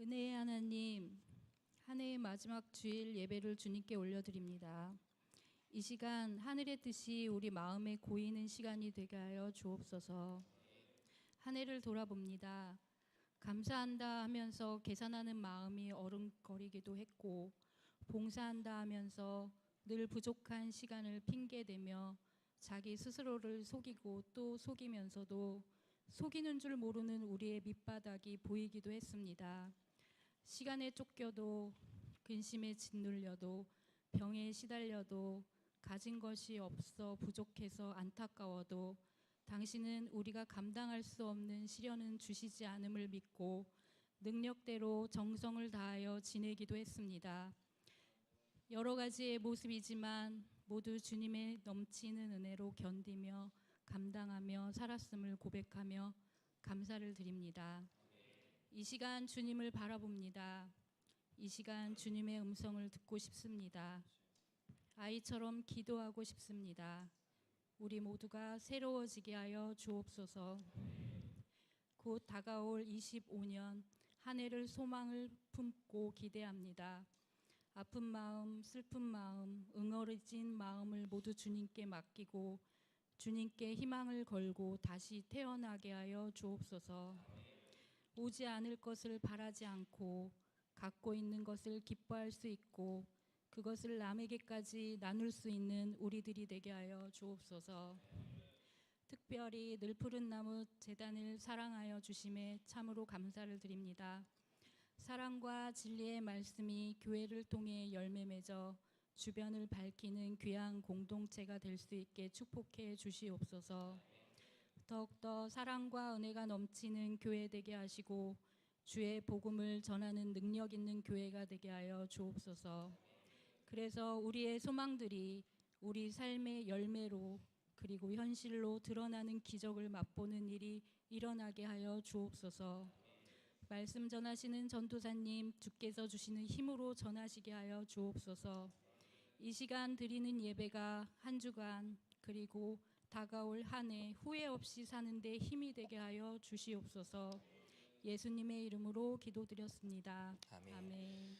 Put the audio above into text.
은혜의 하나님, 한 해의 마지막 주일 예배를 주님께 올려드립니다. 이 시간 하늘의 뜻이 우리 마음에 고이는 시간이 되게 하여 주옵소서. 한 해를 돌아봅니다. 감사한다 하면서 계산하는 마음이 어른거리기도 했고, 봉사한다 하면서 늘 부족한 시간을 핑계대며 자기 스스로를 속이고 또 속이면서도 속이는 줄 모르는 우리의 밑바닥이 보이기도 했습니다. 시간에 쫓겨도 근심에 짓눌려도 병에 시달려도 가진 것이 없어 부족해서 안타까워도 당신은 우리가 감당할 수 없는 시련은 주시지 않음을 믿고 능력대로 정성을 다하여 지내기도 했습니다. 여러 가지의 모습이지만 모두 주님의 넘치는 은혜로 견디며 감당하며 살았음을 고백하며 감사를 드립니다. 이 시간 주님을 바라봅니다. 이 시간 주님의 음성을 듣고 싶습니다. 아이처럼 기도하고 싶습니다. 우리 모두가 새로워지게 하여 주옵소서. 곧 다가올 25년 한 해를 소망을 품고 기대합니다. 아픈 마음, 슬픈 마음, 응어리진 마음을 모두 주님께 맡기고 주님께 희망을 걸고 다시 태어나게 하여 주옵소서. 오지 않을 것을 바라지 않고 갖고 있는 것을 기뻐할 수 있고 그것을 남에게까지 나눌 수 있는 우리들이 되게 하여 주옵소서. 특별히 늘 푸른 나무 재단을 사랑하여 주심에 참으로 감사를 드립니다. 사랑과 진리의 말씀이 교회를 통해 열매 맺어 주변을 밝히는 귀한 공동체가 될 수 있게 축복해 주시옵소서. 더욱더 사랑과 은혜가 넘치는 교회 되게 하시고 주의 복음을 전하는 능력 있는 교회가 되게 하여 주옵소서. 그래서 우리의 소망들이 우리 삶의 열매로 그리고 현실로 드러나는 기적을 맛보는 일이 일어나게 하여 주옵소서. 말씀 전하시는 전도사님 주께서 주시는 힘으로 전하시게 하여 주옵소서. 이 시간 드리는 예배가 한 주간 그리고 다가올 한 해 후회 없이 사는데 힘이 되게 하여 주시옵소서. 예수님의 이름으로 기도드렸습니다. 아멘. 아멘.